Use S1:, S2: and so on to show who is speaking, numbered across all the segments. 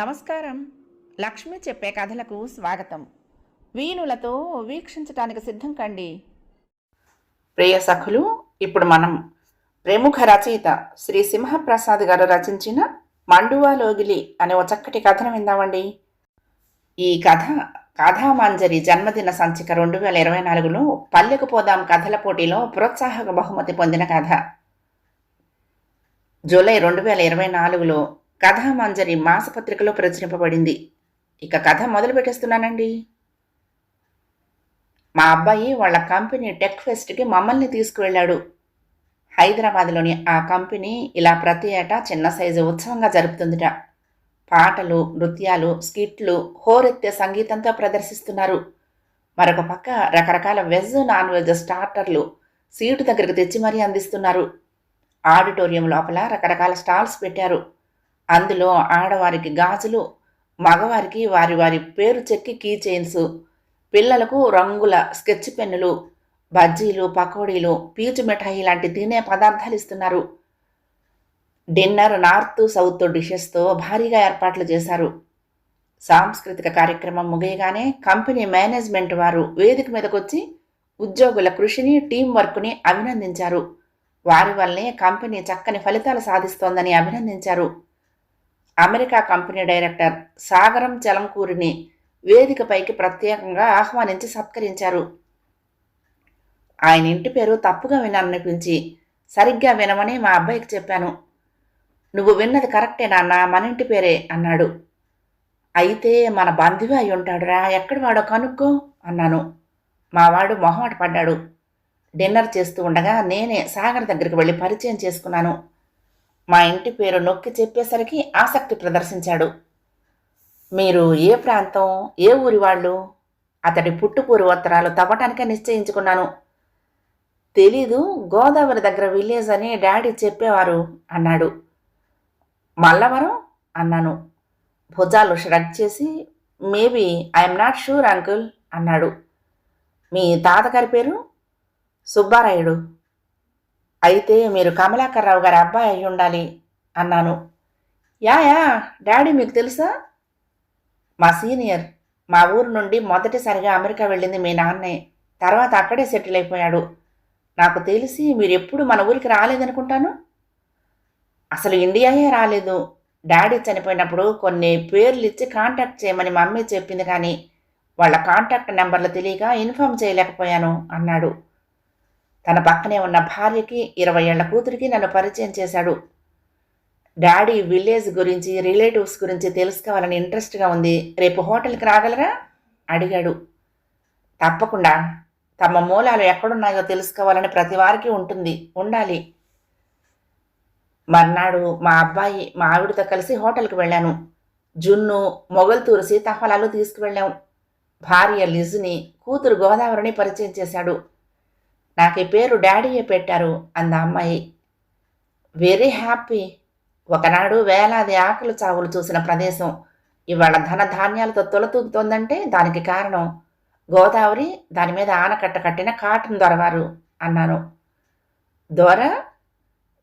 S1: నమస్కారం. లక్ష్మి చెప్పే కథలకు స్వాగతం. వీణులతో వీక్షించటానికి సిద్ధం కండి. ప్రియ సఖులు ఇప్పుడు మనం ప్రముఖ రచయిత శ్రీ సింహప్రసాద్ గారు రచించిన మండువా లోగిలి అనే ఒక చక్కటి కథను విందామండి. ఈ కథ కథామాంజరి జన్మదిన సంచిక రెండు వేల ఇరవై నాలుగులో పల్లెకు పోదాం కథల పోటీలో ప్రోత్సాహక బహుమతి పొందిన కథ. జూలై రెండు వేల ఇరవై నాలుగులో కథామంజరి మాసపత్రికలో ప్రచురింపబడింది. ఇక కథ మొదలు పెట్టేస్తున్నానండి మా అబ్బాయి వాళ్ళ కంపెనీ టెక్ ఫెస్ట్కి మమ్మల్ని తీసుకువెళ్ళాడు. హైదరాబాద్లోని ఆ కంపెనీ ఇలా ప్రతి ఏటా చిన్న సైజు ఉత్సవంగా జరుపుతుందిట. పాటలు నృత్యాలు స్కిట్లు హోరెత్తే సంగీతంతో ప్రదర్శిస్తున్నారు. మరొక పక్క రకరకాల వెజ్ నాన్ వెజ్ స్టార్టర్లు సీటు దగ్గరకు తెచ్చి మరీ అందిస్తున్నారు. ఆడిటోరియం లోపల రకరకాల స్టాల్స్ పెట్టారు. అందులో ఆడవారికి గాజులు మగవారికి వారి వారి పేరు చెక్కి కీ చైన్స్ పిల్లలకు రంగుల స్కెచ్ పెన్నులు బజ్జీలు పకోడీలు పీచు మిఠాయి లాంటి తినే పదార్థాలు ఇస్తున్నారు. డిన్నర్ నార్త్ సౌత్ డిషెస్తో భారీగా ఏర్పాట్లు చేశారు. సాంస్కృతిక కార్యక్రమం ముగియగానే కంపెనీ మేనేజ్మెంట్ వారు వేదిక మీదకొచ్చి ఉద్యోగుల కృషిని టీం వర్క్ని అభినందించారు. వారి వల్లే కంపెనీ చక్కని ఫలితాలు సాధిస్తోందని అభినందించారు. అమెరికా కంపెనీ డైరెక్టర్ సాగరం చలంకూరిని వేదికపైకి ప్రత్యేకంగా ఆహ్వానించి సత్కరించారు. ఆయన ఇంటి పేరు తప్పుగా వినాలనిపించి సరిగ్గా వినమని మా అబ్బాయికి చెప్పాను. నువ్వు విన్నది కరెక్టే నాన్న మన ఇంటి పేరే అన్నాడు. అయితే మన బంధువే అయి ఉంటాడురా ఎక్కడి వాడో కనుక్కో అన్నాను. మావాడు మొహమాట పడ్డాడు. డిన్నర్ చేస్తూ ఉండగా నేనే సాగర్ దగ్గరికి వెళ్ళి పరిచయం చేసుకున్నాను. మా ఇంటి పేరు నొక్కి చెప్పేసరికి ఆసక్తి ప్రదర్శించాడు. మీరు ఏ ప్రాంతం ఏ ఊరి వాళ్ళు? అతడి పుట్టుపూరు ఉత్తరాలు తవ్వటానికే నిశ్చయించుకున్నాను. తెలీదు గోదావరి దగ్గర విలేజ్ అని డాడీ చెప్పేవారు అన్నాడు. మల్లవరం? అన్నాను. భుజాలు షరగ్ చేసి maybe I'm not sure uncle అన్నాడు. మీ తాతగారి పేరు? సుబ్బారాయుడు. అయితే మీరు కమలాకర్రావు గారి అబ్బాయి అయి ఉండాలి అన్నాను. యా యా డాడీ మీకు తెలుసా? మా సీనియర్ మా ఊరు నుండి మొదటిసారిగా అమెరికా వెళ్ళింది మీ నాన్నే. తర్వాత అక్కడే సెటిల్ అయిపోయాడు. నాకు తెలిసి మీరు ఎప్పుడు మన ఊరికి రాలేదనుకుంటాను? అసలు ఇండియాయే రాలేదు. డాడీ చనిపోయినప్పుడు కొన్ని పేర్లు ఇచ్చి కాంటాక్ట్ చేయమని మమ్మీ చెప్పింది కానీ వాళ్ళ కాంటాక్ట్ నెంబర్లు తెలియక ఇన్ఫామ్ చేయలేకపోయాను అన్నాడు. తన పక్కనే ఉన్న భార్యకి ఇరవై ఏళ్ళ కూతురికి నన్ను పరిచయం చేశాడు. డాడీ విలేజ్ గురించి రిలేటివ్స్ గురించి తెలుసుకోవాలని ఇంట్రెస్ట్గా ఉంది. రేపు హోటల్కి రాగలరా? అడిగాడు. తప్పకుండా. తమ మూలాలు ఎక్కడున్నాయో తెలుసుకోవాలని ప్రతి వారికి ఉంటుంది. ఉండాలి. మర్నాడు మా అబ్బాయి మా ఆవిడతో కలిసి హోటల్కి వెళ్ళాను. జున్ను మొగల్తూరు సీతాఫలాలు తీసుకువెళ్ళాం. భార్య లిజుని కూతురు గోదావరిని పరిచయం చేశాడు. నాకు ఈ పేరు డాడీయే పెట్టారు అంద అమ్మాయి. వెరీ హ్యాపీ ఒకనాడు వేలాది ఆకలి చావులు చూసిన ప్రదేశం. ఇవాళ ధన ధాన్యాలతో తొలతూగుతోందంటే దానికి కారణం. గోదావరి దాని మీద ఆనకట్ట కట్టిన కాటన్ దొరవారు అన్నాను. దొర?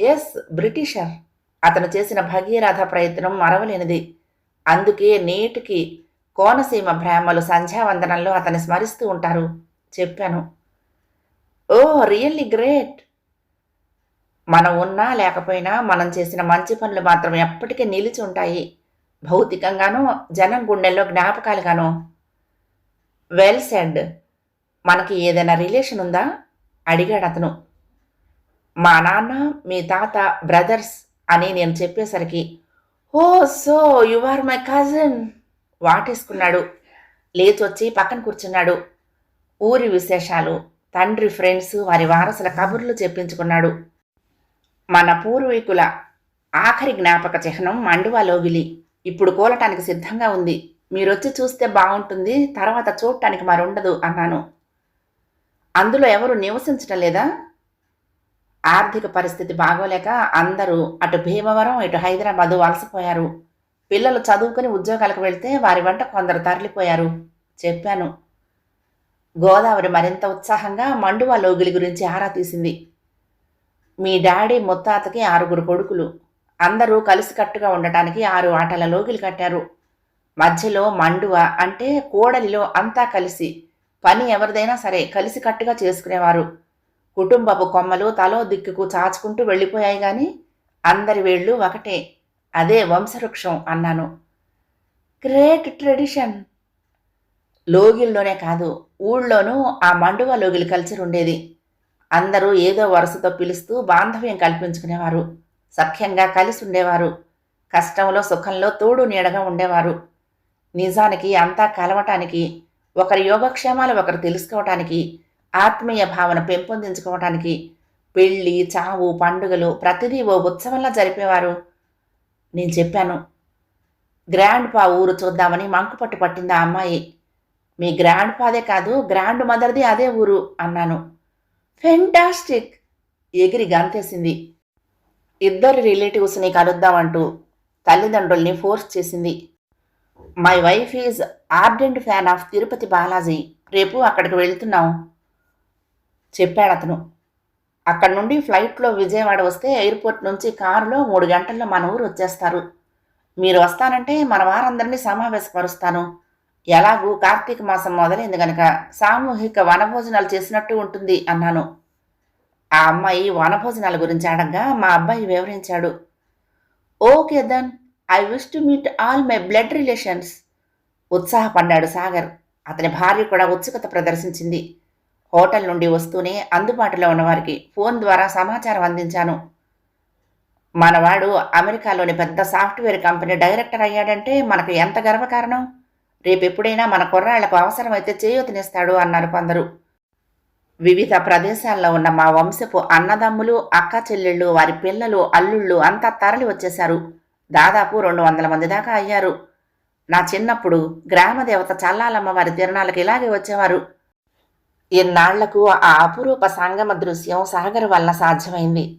S1: ఎస్ బ్రిటిషర్ అతను చేసిన భగీరథ ప్రయత్నం మరవలేనిది. అందుకే నేటికి కోనసీమ బ్రాహ్మలు సంధ్యావందనంలో అతన్ని స్మరిస్తూ ఉంటారు చెప్పాను. Oh really great. మనం ఉన్నా లేకపోయినా మనం చేసిన మంచి పనులు మాత్రం ఎప్పటికీ నిలిచి ఉంటాయి భౌతికంగానూ జనం గుండెల్లో జ్ఞాపకాలుగాను. Well said. మనకి ఏదైనా రిలేషన్ ఉందా? అడిగాడు అతను. మా నాన్న మీ తాత బ్రదర్స్ అని నేను చెప్పేసరికి ఓ so you are my cousin. వాటేసుకున్నాడు. లేచొచ్చి పక్కన కూర్చున్నాడు. ఊరి విశేషాలు తండ్రి ఫ్రెండ్స్ వారి వారసుల కబుర్లు చెప్పించుకున్నాడు. మన పూర్వీకుల ఆఖరి జ్ఞాపక చిహ్నం మండువాలోగిలి ఇప్పుడు కూలటానికి సిద్ధంగా ఉంది. మీరొచ్చి చూస్తే బాగుంటుంది తర్వాత చూడటానికి మరుండదు అన్నాను. అందులో ఎవరు నివసించటం లేదా? ఆర్థిక పరిస్థితి బాగోలేక అందరూ అటు భీమవరం ఇటు హైదరాబాదు వలసపోయారు. పిల్లలు చదువుకుని ఉద్యోగాలకు వెళ్తే వారి వెంట కొందరు తరలిపోయారు. చెప్పాను. గోదావరి మరింత ఉత్సాహంగా మండువా లోగిలి గురించి ఆరా తీసింది. మీ డాడీ ముత్తాతకి ఆరుగురు కొడుకులు. అందరూ కలిసికట్టుగా ఉండటానికి ఆరు ఆటల లోగిలు కట్టారు. మధ్యలో మండువ అంటే కోడలిలో అంతా కలిసి పని ఎవరిదైనా సరే కలిసికట్టుగా చేసుకునేవారు. కుటుంబపు కొమ్మలు తలో దిక్కుకు చాచుకుంటూ వెళ్ళిపోయాయి గాని అందరి వేళ్ళు ఒకటే అదే వంశవృక్షం అన్నాను. Great tradition! లోగిల్లోనే కాదు ఊళ్ళోనూ ఆ మండువ లోగిలి కల్చర్ ఉండేది. అందరూ ఏదో వరుసతో పిలుస్తూ బాంధవ్యం కల్పించుకునేవారు. సఖ్యంగా కలిసి ఉండేవారు. కష్టంలో సుఖంలో తోడు నీడగా ఉండేవారు. నిజానికి అంతా కలవటానికి ఒకరి యోగక్షేమాలు ఒకరు తెలుసుకోవటానికి ఆత్మీయ భావన పెంపొందించుకోవటానికి పెళ్ళి చావు పండుగలు ప్రతిదీ ఓ ఉత్సవంలా జరిపేవారు. నేను చెప్పాను గ్రాండ్ పా ఊరు చూద్దామని మంకుపట్టు పట్టింది ఆ అమ్మాయి. మీ గ్రాండ్ ఫాదే కాదు గ్రాండ్ మదర్ది అదే ఊరు అన్నాను. ఫెంటాస్టిక్ ఎగిరి గంతేసింది. ఇద్దరు రిలేటివ్స్ని కలుద్దామంటూ తల్లిదండ్రుల్ని ఫోర్స్ చేసింది. My wife is ardent fan of Tirupati Balaji రేపు అక్కడికి వెళ్తున్నాం చెప్పాడు అతను. అక్కడి నుండి ఫ్లైట్లో విజయవాడ వస్తే ఎయిర్పోర్ట్ నుంచి కారులో మూడు గంటల్లో మన ఊరు వచ్చేస్తారు. మీరు వస్తానంటే మన వారందరినీ సమావేశపరుస్తాను. ఎలాగూ కార్తీక మాసం మొదలైంది గనక సామూహిక వనభోజనాలు చేసినట్టు ఉంటుంది అన్నాను. ఆ అమ్మాయి వనభోజనాల గురించి అడగ్గా మా అబ్బాయి వివరించాడు. Okay then I wish to meet all my blood relations ఉత్సాహపడ్డాడు Sagar. అతని భార్య కూడా ఉత్సుకత ప్రదర్శించింది. హోటల్ నుండి వస్తూనే అందుబాటులో ఉన్నవారికి ఫోన్ ద్వారా సమాచారం అందించాను. మనవాడు అమెరికాలోని పెద్ద సాఫ్ట్వేర్ కంపెనీ డైరెక్టర్ అయ్యాడంటే మనకు ఎంత గర్వకారణం? రేపెప్పుడైనా మన కుర్రాళ్ళకు అవసరమైతే చేయూతనిస్తాడు అన్నారు కొందరు. వివిధ ప్రదేశాల్లో ఉన్న మా వంశపు అన్నదమ్ములు అక్క చెల్లెళ్ళు వారి పిల్లలు అల్లుళ్ళు అంతా తరలి వచ్చేశారు. దాదాపు రెండు వందల మంది దాకా అయ్యారు. నా చిన్నప్పుడు గ్రామదేవత చల్లాలమ్మ వారి తిరణాలకు ఇలాగే వచ్చేవారు. ఇన్నాళ్ళకు ఆ అపురూప సంగమ దృశ్యం సాగర్ వల్ల సాధ్యమైంది.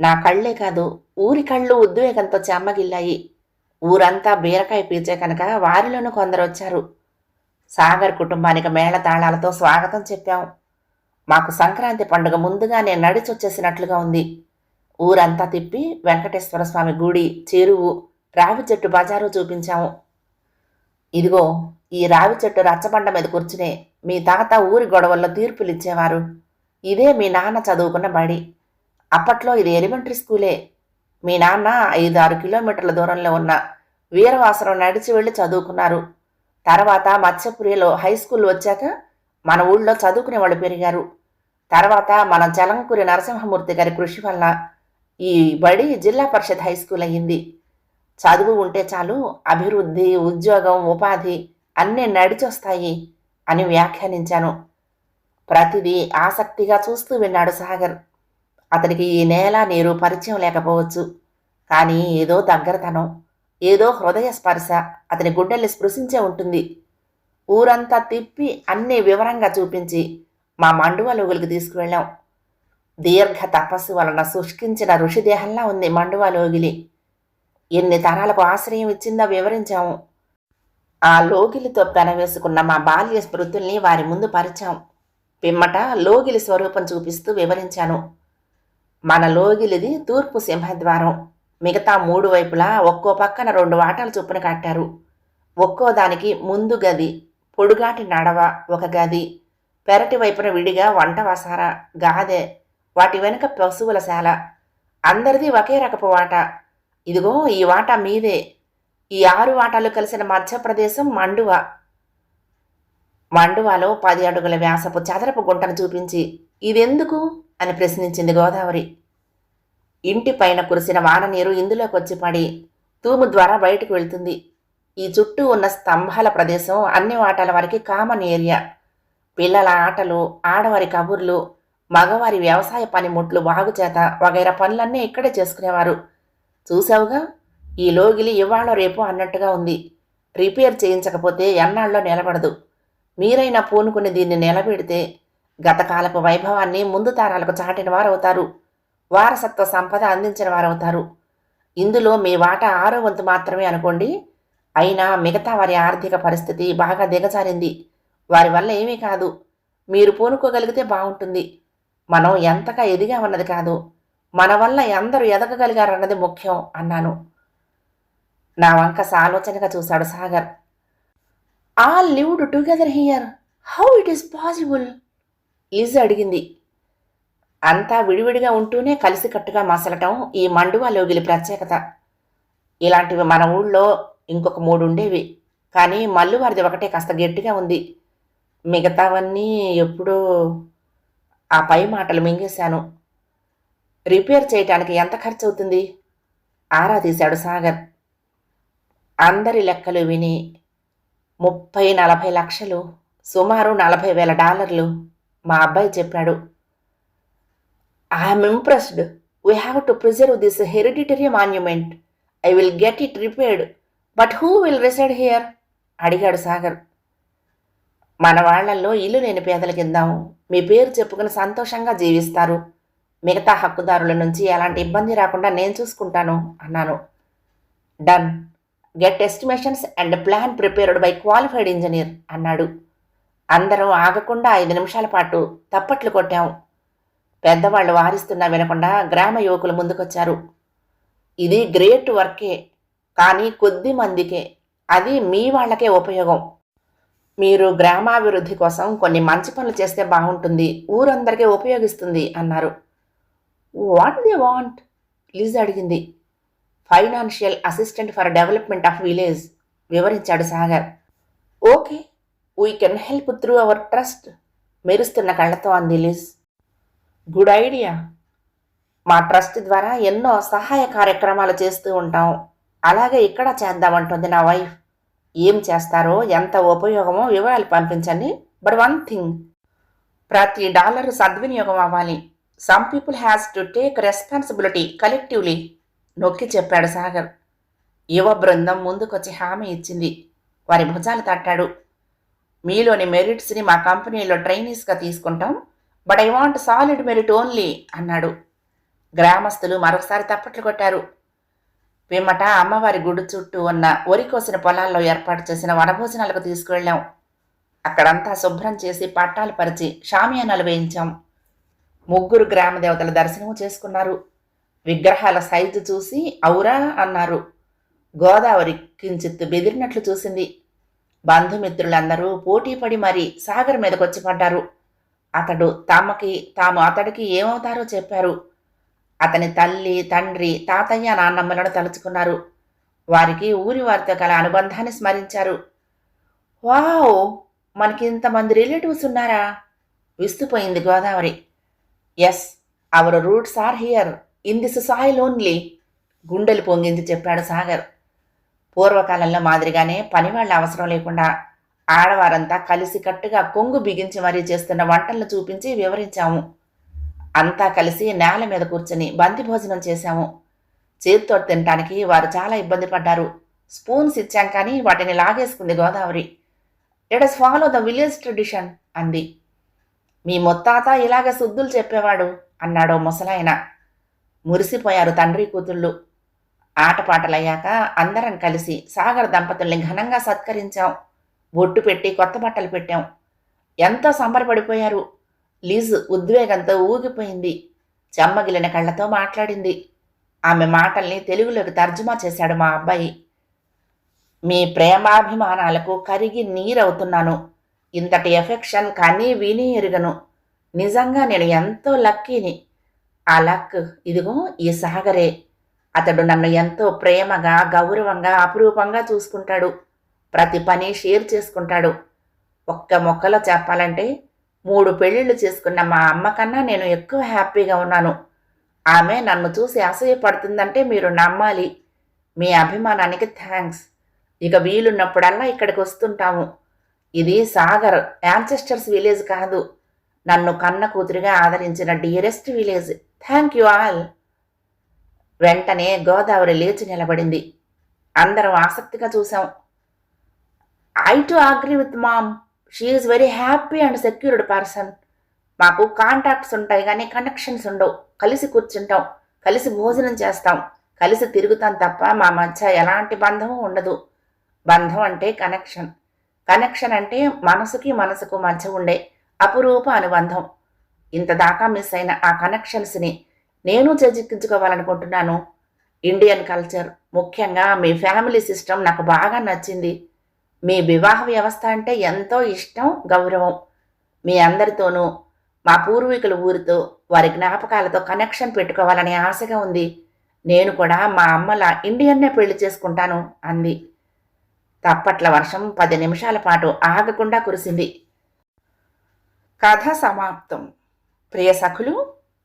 S1: నా కళ్ళే కాదు ఊరి కళ్ళు ఉద్వేగంతో చెమ్మగిల్లాయి ఊరంతా బీరకాయ పీల్చే కనుక వారిలోనూ కొందరు వచ్చారు సాగర్ కుటుంబానికి మేళతాళాలతో స్వాగతం చెప్పాం. మాకు సంక్రాంతి పండుగ ముందుగానే నడిచొచ్చేసినట్లుగా ఉంది. ఊరంతా తిప్పి వెంకటేశ్వర స్వామి గుడి చెరువు రావి చెట్టు బజారు చూపించాము. ఇదిగో ఈ రావి చెట్టు రచ్చబండ మీద కూర్చునే మీ తాత ఊరి గొడవల్లో తీర్పులు ఇచ్చేవారు ఇదే మీ నాన్న చదువుకున్న బడి. అప్పట్లో ఇది ఎలిమెంటరీ స్కూలే. మీ నాన్న ఐదు ఆరు కిలోమీటర్ల దూరంలో ఉన్న వీరవాసరం నడిచి వెళ్ళి చదువుకున్నారు. తర్వాత మత్స్యపురిలో హై స్కూల్ వచ్చాక మన ఊళ్ళో చదువుకునే వాళ్ళు పెరిగారు. తర్వాత మన చలంకూరి నరసింహమూర్తి గారి కృషి వల్ల ఈ బడి జిల్లా పరిషత్ హై స్కూల్ అయ్యింది. చదువు ఉంటే చాలు అభివృద్ధి ఉద్యోగం ఉపాధి అన్నీ నడిచొస్తాయి అని వ్యాఖ్యానించాను. ప్రతిదీ ఆసక్తిగా చూస్తూ విన్నాడు సాగర్. అతనికి ఈ నేల నీరు పరిచయం లేకపోవచ్చు. కానీ ఏదో దగ్గరతనం ఏదో హృదయ స్పర్శ అతని గుండెల్ని స్పృశించే ఉంటుంది. ఊరంతా తిప్పి అన్ని వివరంగా చూపించి మా మండువ లోగులకు తీసుకువెళ్ళాం. దీర్ఘ తపస్సు వలన శుష్కించిన ఋషిదేహంలా ఉంది మండువ లోగిలి. ఎన్ని తరాలకు ఆశ్రయం ఇచ్చిందో వివరించాము. ఆ లోగిలితో పెనవేసుకున్న మా బాల్య స్మృతుల్ని వారి ముందు పరిచాం. పిమ్మట లోగిలి స్వరూపం చూపిస్తూ వివరించాను. మన లోగిలిది తూర్పు సింహద్వారం. మిగతా మూడు వైపులా ఒక్కో పక్కన రెండు వాటాలు చొప్పున కట్టారు. ఒక్కో దానికి ముందు గది పొడుగాటి నడవ ఒక గది పెరటి వైపున విడిగా వంట వసార గాదె వాటి వెనుక పశువుల శాల. అందరిది ఒకే రకపు వాట. ఇదిగో ఈ వాటా మీదే. ఈ ఆరు వాటాలు కలిసిన మధ్యప్రదేశం మండువ. మండువాలో పది అడుగుల వ్యాసపు చదరపు గుంటను చూపించి ఇదెందుకు? అని ప్రశ్నించింది గోదావరి. ఇంటి పైన కురిసిన వాన నీరు ఇందులోకి వచ్చి పడి తూము ద్వారా బయటకు వెళ్తుంది. ఈ చుట్టూ ఉన్న స్తంభాల ప్రదేశం అన్ని వాటాల వారికి కామన్ ఏరియా పిల్లల ఆటలు ఆడవారి కబుర్లు మగవారి వ్యవసాయ పనిముట్లు బాగుచేత వగైరా పనులన్నీ ఇక్కడే చేసుకునేవారు. చూసావుగా ఈ లోగిలి ఇవాళ రేపు అన్నట్టుగా ఉంది. రిపేర్ చేయించకపోతే ఎన్నాళ్ళలో నిలబడదు. మీరైనా పూనుకుని దీన్ని నిలబెడితే గతకాలపు వైభవాన్ని ముందు తరాలకు చాటిన వారవుతారు. వారసత్వ సంపద అందించిన వారవుతారు. ఇందులో మీ వాటా ఆరో వంతు మాత్రమే అనుకోండి. అయినా మిగతా వారి ఆర్థిక పరిస్థితి బాగా దిగజారింది. వారి వల్ల ఏమీ కాదు. మీరు పూనుకోగలిగితే బాగుంటుంది. మనం ఎంతగా ఎదిగామన్నది కాదు. మన వల్ల ఎందరూ ఎదగగలిగారన్నది ముఖ్యం అన్నాను. నా వంక సాలోచనగా చూశాడు Sagar. All lived together here. How it is possible? Liz అడిగింది. అంతా విడివిడిగా ఉంటూనే కలిసికట్టుగా మసలటం ఈ మండువా లోగిలి ప్రత్యేకత. ఇలాంటివి మన ఊళ్ళో ఇంకొక మూడు ఉండేవి కానీ మల్లువారిది ఒకటే కాస్త గట్టిగా ఉంది. మిగతావన్నీ ఎప్పుడూ ఆ పై మాటలు మింగేశాను. రిపేర్ చేయటానికి ఎంత ఖర్చు అవుతుంది ఆరా తీశాడు సాగర్. అందరి లెక్కలు విని ముప్పై నలభై లక్షలు సుమారు నలభై వేల డాలర్లు. మా అబ్బాయి చెప్పాడు I'm impressed we have to preserve this hereditary monument I will get it repaired but who will reside here అడిగాడు సాగర్. మన వాళ్ళల్లో ఇల్లు లేని పేదలకిద్దాం మీ పేరు చెప్పుకుని సంతోషంగా జీవిస్తారు. మిగతా హక్కుదారుల నుంచి ఎలాంటి ఇబ్బంది రాకుండా నేను చూసుకుంటాను అన్నాను. Done get estimations and plan prepared by qualified engineer అన్నాడు. అందరం ఆగకుండా ఐదు నిమిషాల పాటు తప్పట్లు కొట్టాం. పెద్దవాళ్ళు వారిస్తున్నా వినకుండా గ్రామ యువకులు ముందుకొచ్చారు. ఇది గ్రేట్ వర్కే కానీ కొద్ది మందికే. అది మీ వాళ్ళకే ఉపయోగం. మీరు గ్రామాభివృద్ధి కోసం కొన్ని మంచి పనులు చేస్తే బాగుంటుంది ఊరందరికీ ఉపయోగిస్తుంది అన్నారు. వాట్ దే వాంట్ లిజ్ అడిగింది. Financial assistant for development of village వివరించాడు Sagar. Okay we can help through our trust మెరుస్తున్న కళ్ళతో అంది లిజ్ గుడ్ ఐడియా మా ట్రస్ట్ ద్వారా ఎన్నో సహాయ కార్యక్రమాలు చేస్తూ ఉంటాం. అలాగే ఇక్కడ చేద్దామంటుంది నా వైఫ్. ఏం చేస్తారో ఎంత ఉపయోగమో వివరాలు పంపించండి. బట్ వన్ థింగ్ ప్రతి డాలర్ సద్వినియోగం అవ్వాలి. Some people has to take responsibility collectively నొక్కి చెప్పాడు సాగర్. యువ బృందం ముందుకొచ్చి హామీ ఇచ్చింది. వారి భుజాలు తట్టాడు. మీలోని మెరిట్స్ని మా కంపెనీలో ట్రైనీస్గా తీసుకుంటాం. But I want solid merit only అన్నాడు. గ్రామస్తులు మరొకసారి తప్పట్లు కొట్టారు. పిమ్మట అమ్మవారి గుడి చుట్టూ ఉన్న వరి కోసిన పొలాల్లో ఏర్పాటు చేసిన వనభోజనాలకు తీసుకువెళ్ళాం. అక్కడంతా శుభ్రం చేసి పట్టాలు పరిచి షామియానాలు వేయించాం. ముగ్గురు గ్రామ దేవతల దర్శనము చేసుకున్నారు. విగ్రహాల సైజు చూసి ఔరా అన్నారు. గోదావరి కించిత్తు బెదిరినట్లు చూసింది. బంధుమిత్రులందరూ పోటీపడి మరీ సాగర్ మీదకొచ్చి పడ్డారు. అతడు తమకి తాము అతడికి ఏమవుతారో చెప్పారు. అతని తల్లి తండ్రి తాతయ్య నాన్నమ్మలను తలుచుకున్నారు. వారికి ఊరి వారితో కల అనుబంధాన్ని స్మరించారు. వావ్! మనకి ఇంతమంది రిలేటివ్స్ ఉన్నారా? విస్తుపోయింది Godavari. Yes our roots are here in this soil only గుండెలు పొంగింది చెప్పాడు సాగర్. పూర్వకాలంలో మాదిరిగానే పనివాళ్ళ అవసరం లేకుండా ఆడవారంతా కలిసికట్టుగా కొంగు బిగించి మరీ చేస్తున్న వంటలను చూపించి వివరించాము. అంతా కలిసి నేల మీద కూర్చుని బంతి భోజనం చేశాము. చేతితో తినటానికి వారు చాలా ఇబ్బంది పడ్డారు. స్పూన్స్ ఇచ్చాం కానీ వాటిని లాగేసుకుంది Godavari. Let us follow the village tradition అంది. మీ మొత్తాత ఇలాగ శుద్ధులు చెప్పేవాడు అన్నాడో ముసలాయన. మురిసిపోయారు తండ్రి కూతుళ్ళు. ఆటపాటలయ్యాక అందరం కలిసి సాగర్ దంపతుల్ని ఘనంగా సత్కరించాం. బొట్టు పెట్టి కొత్త బట్టలు పెట్టాం. ఎంతో సంబరపడిపోయారు. లీజు ఉద్వేగంతో ఊగిపోయింది. చెమ్మగిలిన కళ్ళతో మాట్లాడింది. ఆమె మాటల్ని తెలుగులోకి తర్జుమా చేశాడు మా అబ్బాయి. మీ ప్రేమాభిమానాలకు కరిగి నీరవుతున్నాను. ఇంతటి ఎఫెక్షన్ కానీ విని ఎరుగను. నిజంగా నేను ఎంతో లక్కీని. ఆ లక్ ఇదిగో ఈ సాగరే. అతడు నన్ను ఎంతో ప్రేమగా గౌరవంగా అపురూపంగా చూసుకుంటాడు. ప్రతి పని షేర్ చేసుకుంటాడు. ఒక్క మొక్కలో చెప్పాలంటే మూడు పెళ్ళిళ్ళు చేసుకున్న మా అమ్మ కన్నా నేను ఎక్కువ హ్యాపీగా ఉన్నాను. ఆమె నన్ను చూసి అసూయపడుతుందంటే మీరు నమ్మాలి. మీ అభిమానానికి థ్యాంక్స్. ఇక వీలున్నప్పుడల్లా ఇక్కడికి వస్తుంటాము. ఇది సాగర్ యాన్సెస్టర్స్ విలేజ్ కాదు. నన్ను కన్న కూతురిగా ఆదరించిన dearest village. Thank you all. వెంటనే గోదావరి లేచి నిలబడింది. అందరం ఆసక్తిగా చూసాం I too agree with mom she is very happy and secured person మాకు కాంటాక్ట్స్ ఉంటాయి కానీ కనెక్షన్స్ ఉండవు. కలిసి కూర్చుంటాం. కలిసి భోజనం చేస్తాం. కలిసి తిరుగుతాం తప్ప మా మధ్య ఎలాంటి బంధము ఉండదు. బంధం అంటే కనెక్షన్ కనెక్షన్ అంటే మనసుకి మనసుకు మధ్య ఉండే అపురూప అనుబంధం. ఇంతదాకా మిస్ అయిన ఆ కనెక్షన్స్ని నేను చేజిక్కించుకోవాలనుకుంటున్నాను ఇండియన్ కల్చర్ ముఖ్యంగా మీ ఫ్యామిలీ సిస్టమ్ నాకు బాగా నచ్చింది. మీ వివాహ వ్యవస్థ అంటే ఎంతో ఇష్టం గౌరవం. మీ అందరితోనూ మా పూర్వీకుల ఊరితో వారి జ్ఞాపకాలతో కనెక్షన్ పెట్టుకోవాలని ఆశగా ఉంది. నేను కూడా మా అమ్మల ఇండియన్నే పెళ్ళి చేసుకుంటాను అంది. తప్పట్ల వర్షం పది నిమిషాల పాటు ఆగకుండా కురిసింది. కథ సమాప్తం. ప్రియ సఖులు